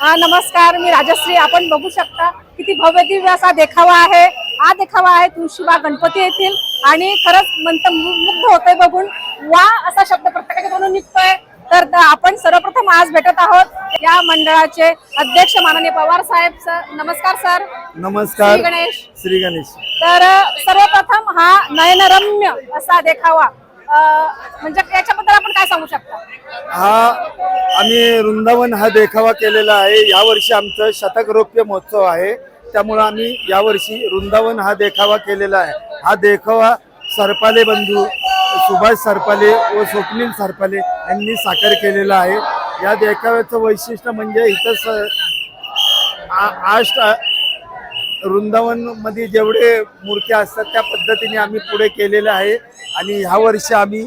हा नमस्कार मी राजश्री. आपण बघू शकता किती भव्य दिव्य असा देखावा आहे. हा देखावा आहे तुळशीबाग गणपती येथील. आणि खरंच मंत मुग्ध होतोय बघून. वा असा शब्द प्रत्येकाच्या तोंडून निघतोय. तर आपण सर्वप्रथम आज भेटत आहोत या मंडळाचे अध्यक्ष माननीय पवार साहेब सर. नमस्कार सर. नमस्कार. श्री गणेश. श्री गणेश. तर सर्वप्रथम हा नयनरम्य असा देखावा म्हणजे याच्याबद्दल आपण काय सांगू शकता? हा आम्ही वृंदावन हा देखावा केलेला आहे. यावर्षी आमचं शतक रौप्य महोत्सव आहे. त्यामुळं आम्ही यावर्षी वृंदावन हा देखावा केलेला आहे. हा देखावा सरपाले बंधू सुभाष सरपाले व स्वप्नील सरपाले यांनी साकार केलेला आहे. या देखाव्याचं वैशिष्ट्य म्हणजे इथं स आ- आष्ट वृंदावनमध्ये जेवढे मूर्त्या असतात त्या पद्धतीने आम्ही पुढे केलेलं आहे. आणि ह्या वर्षी आम्ही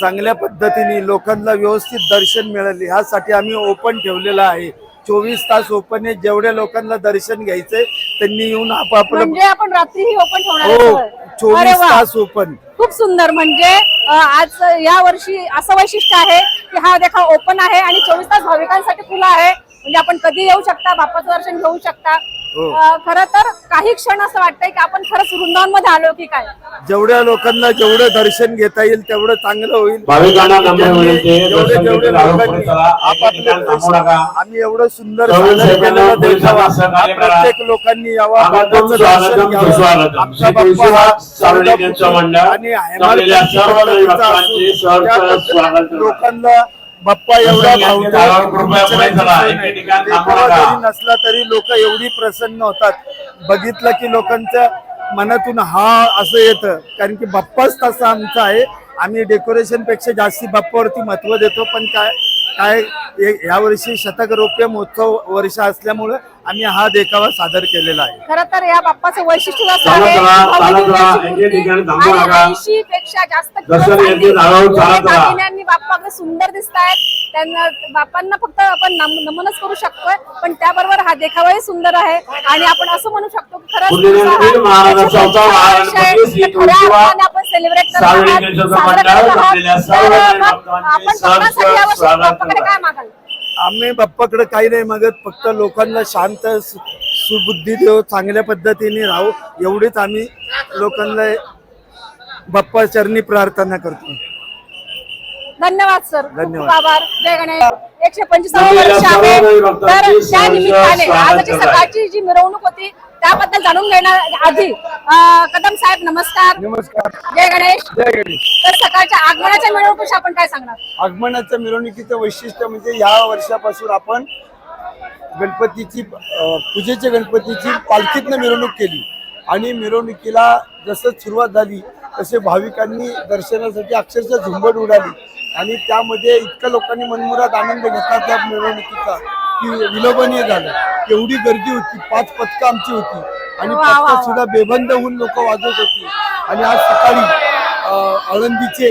चांगल्या पद्धतीने लोकांना व्यवस्थित दर्शन मिळाले. ह्यासाठी आम्ही ओपन ठेवलेलं आहे. चोवीस तास ओपन आहे. जेवढ्या लोकांना दर्शन घ्यायचंय त्यांनी येऊन आपापलं म्हणजे आपण रात्रीही ओपन हो चोवीस तास ओपन खूप सुंदर. म्हणजे आज या वर्षी असं वैशिष्ट्य आहे की हा देखा ओपन आहे आणि चोवीस तास भाविकांसाठी खुला आहे. म्हणजे आपण कधी येऊ शकता बाप्पाचं दर्शन घेऊ शकता. खरं तर काही क्षण असं वाटतंय की आपण खरंच वृंदावनमध्ये आलो की काय जेवढ्या लोकांना जेवढं दर्शन घेता येईल तेवढं चांगलं होईल जेवढे जेवढे लोकांनी नका. आम्ही एवढं सुंदर केलेलं हा. प्रत्येक लोकांनी यावा दर्शन घ्यावं. आमचा बाप्पा हा आणि त्या. लोकांना बाप्पा एवढा भावतो नसला तरी लोक एवढी प्रसन्न होतात. बघितलं की लोकांच्या मनातून हा असं येतं. कारण की बाप्पाच तसा आमचा आहे. आम्ही डेकोरेशनपेक्षा जास्ती बाप्पावरती महत्त्व देतो. पण काय काय यावर्षी शतक रौप्य महोत्सव वर्ष असल्यामुळं आम्ही हा देखावा सादर केलेला आहे खरं तर या बाप्पाचं वैशिष्ट्य असं चालत आहे राहा, भव्य चालत दिव्याची राहा, मूर्ती एके ठिकाणी थांबू आणि नका. 80 पेक्षा जास्त किलो दर्शन चांदी. घेतली जावं, एवढे चालत राहा. दागिन्यांनी बाप्पा अगदी सुंदर दिसत आहेत त्यांना बाप्पांना फक्त आपण नम- नमनच करू शकतोय पण त्याबरोबर हा देखावाही सुंदर आहे. आणि आपण असं म्हणू शकतो की खरंच हा अर्थाने आपण सेलिब्रेट. काय मागाल आम्ही बाप्पाकडे काही नाही मागत फक्त लोकांना शांत सुबुद्धी देऊ चांगल्या पद्धतीने राहू एवढीच आम्ही लोकांना बाप्पा चरणी प्रार्थना करतो. धन्यवाद सर. खूप आभार. जय गणेश. एकशे पंचवीस वर्ष आहे तर त्या निमित्ताने आजची. सकाळची जी मिरवणूक होती त्याबद्दल जाणून घेणार आधी कदम साहेब नमस्कार. नमस्कार. जय गणेश. जय गणेश. तर सकाळच्या आगमनाच्या मिरवणुकीशी आपण काय सांगणार? आगमनाच्या मिरवणुकीचं वैशिष्ट्य म्हणजे या वर्षापासून आपण गणपतीची पूजेच्या गणपतीची पालखीतनं मिरवणूक केली. आणि मिरवणुकीला जसं सुरुवात झाली तसे भाविकांनी दर्शनासाठी अक्षरशः झुंबड उडाली. आणि त्यामध्ये इतक्या लोकांनी मनमुरात आनंद घेतला त्या मिरवणुकीचा की विलोभनीय झालं. एवढी गर्दी होती पाच पथकं आमची होती. आणि. पथकं सुद्धा बेबंद होऊन लोक वाजवत होती. आणि आज सकाळी आळंदीचे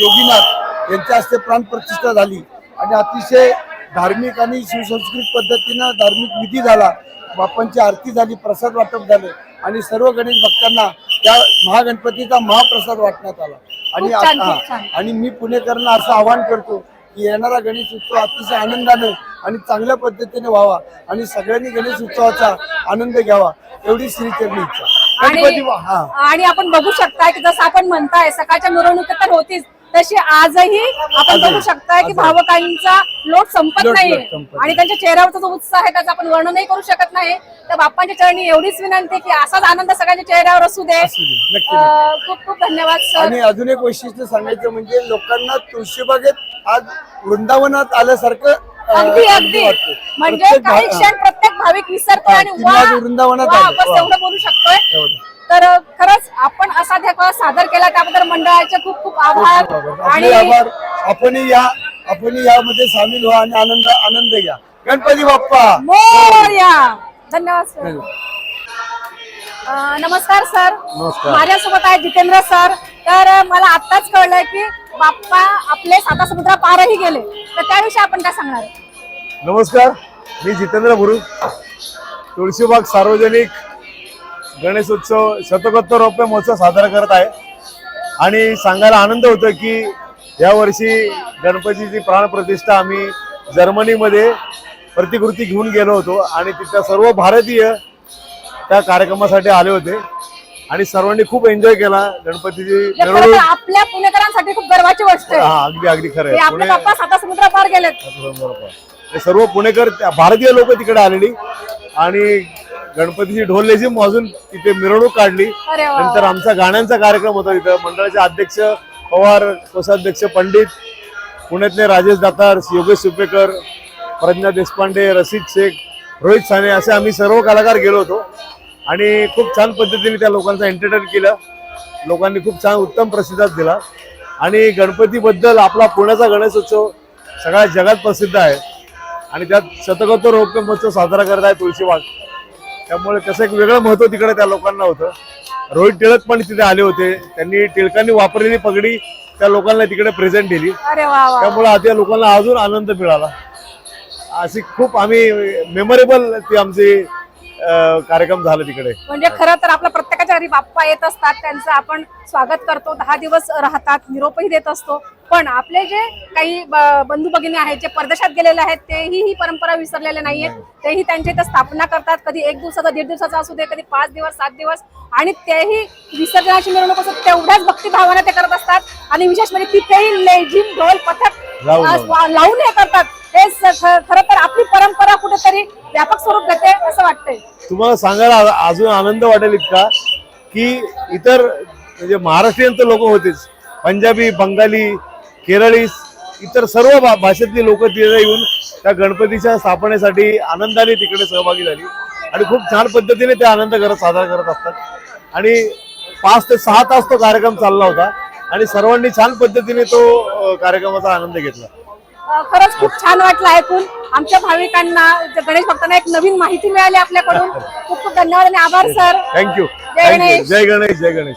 योगीनाथ यांच्या हस्ते प्राणप्रतिष्ठा झाली. आणि अतिशय धार्मिक आणि सुसंस्कृत पद्धतीनं धार्मिक विधी झाला. बाप्पांची आरती झाली प्रसाद वाटप झालं. आणि सर्व गणेश भक्तांना त्या महागणपतीचा महाप्रसाद वाटण्यात आला. आणि आता-. आणि मी पुणेकरांना असं आवाहन करतो की येणारा गणेश उत्सव अतिशय आनंदाने आणि चांगल्या पद्धतीने व्हावा आणि सगळ्यांनी गणेश उत्सवाचा आनंद घ्यावा एवढी श्रीचरणी इच्छा. आणि आपण बघू शकताय की जसं आपण म्हणताय सकाळच्या मिरवणुकीत तर होतीच. तशी आजही आपण बघू शकताय की. भावकांचा लोट संपत नाहीये. संपत आणि त्यांच्या चेहऱ्यावरचा जो उत्साह आहे त्याचं आपण वर्णनही करू शकत नाही. तर बाप्पांच्या चरणी एवढीच विनंती की असाच आनंद सगळ्यांच्या चेहऱ्यावर असू दे. खूप खूप धन्यवाद सर. आणि अजून एक वैशिष्ट्य सांगायचं म्हणजे लोकांना तुळशीबागेत आज वृंदावनात आल्यासारखं अगदी अगदी. म्हणजे काही क्षण प्रत्येक भाविक विसरतोय आणि वृंदावनात. एवढं बोलू शकतोय. तर खरंच आपण असा देखावा सादर केला त्याबद्दल मंडळाचे खूप खूप आभार. आणि आभार. आपणही या आपणही यामध्ये सामील व्हा आणि आनंद आनंद घ्या. गणपती बाप्पा! मोरया! धन्यवाद सर नमस्कार सर. माझ्यासोबत आहे जितेंद्र सर तर मला आत्ताच कळलंय की बाप्पा आपले साता समुद्रा पारही गेले. तर त्याविषयी आपण काय सांगणार? नमस्कार. मी जितेंद्र भुरू तुळशीबाग सार्वजनिक गणेशोत्सव शतकोत्तर रौप्य महोत्सव साजरा करत आहे आणि सांगायला आनंद होतो की यावर्षी गणपतीची प्राणप्रतिष्ठा आम्ही जर्मनीमध्ये प्रतिकृती घेऊन गेलो होतो आणि तिथं सर्व भारतीय त्या कार्यक्रमासाठी आले होते. आणि सर्वांनी खूप एन्जॉय केला. गणपतीची मिरवणूक आपल्या पुणेकरांसाठी खूप गर्वाची गोष्ट आहे. हा अगदी अगदी खरं आहे. आपले पुणे बाप्पा साता समुद्र पार गेलेत. बरोबर. हे सर्व पुणेकर त्या- भारतीय लोक तिकडे आलेली. आणि गणपतीची ढोल लेझिम वाजून तिथे मिरवणूक काढली. नंतर आमचा गाण्यांचा कार्यक्रम होता तिथं. मंडळाचे अध्यक्ष पवार कोषाध्यक्ष पंडित पुण्यातले राजेश दातार योगेश सुपेकर प्रज्ञा देशपांडे रशीद शेख रोहित साने असे आम्ही सर्व कलाकार गेलो होतो. आणि खूप छान पद्धतीने त्या लोकांचं एंटरटेन केलं. लोकांनी खूप छान उत्तम प्रतिसाद दिला. आणि गणपतीबद्दल आपला पुण्याचा गणेशोत्सव सगळ्या जगात प्रसिद्ध आहे. आणि त्यात शतकोत्तर रौप्य महोत्सव साजरा करत आहे तुळशीबाग. त्यामुळे त्याचं एक वेगळं महत्त्व तिकडे त्या लोकांना होतं. रोहित टिळक पण तिथे आले होते. त्यांनी टिळकांनी वापरलेली पगडी त्या लोकांना तिकडे प्रेझेंट दिली. अरे वा वा. त्यामुळे त्या लोकांना अजून आनंद मिळाला. अशी खूप आम्ही मेमोरेबल ती आमची अं, कार्यक्रम झाला तिकडे. म्हणजे खरं तर आपल्या प्रत्येकाच्या घरी बाप्पा येत असतात. त्यांचं आपण स्वागत करतो. दहा दिवस राहतात. निरोपही देत असतो. पण आपले जे काही बंधू भगिनी आहेत जे परदेशात गेलेले आहेत तेही ही परंपरा विसरलेले नाहीयेत. तेही त्यांच्या इथं स्थापना करतात. कधी एक दिवसाचा दीड दिवसाचा असू दे कधी पाच दिवस सात दिवस. आणि तेही विसर्जनाची मिरवणूक असो तेवढ्याच भक्तिभावाने ते करत असतात. आणि विशेष म्हणजे तिथेही लेझिम ढोल पथक लावून- हे करतात. हे खरं तर आपली परंपरा कुठेतरी व्यापक स्वरूप घेते असं वाटतंय. तुम्हाला सांगायला अजून आनंद वाटेल इतका की इतर म्हणजे महाराष्ट्रीयन तर लोक होतेच. पंजाबी बंगाली केरळी इतर सर्व भा- भाषेतली लोक तिथे येऊन त्या गणपतीच्या स्थापनेसाठी आनंदाने तिकडे सहभागी झाली. आणि खूप छान पद्धतीने ते आनंद करत साजरा करत असतात. आणि पाच ते सहा तास तो कार्यक्रम चालला होता. आणि सर्वांनी छान पद्धतीने तो कार्यक्रमाचा आनंद घेतला. खरंच खूप छान वाटलं ऐकून. आमच्या भाविकांना गणेश भक्तांना एक नवीन माहिती मिळाली आपल्याकडून. खूप खूप धन्यवाद आणि आभार सर. थँक्यू जय गणेश. जय गणेश जय गणेश.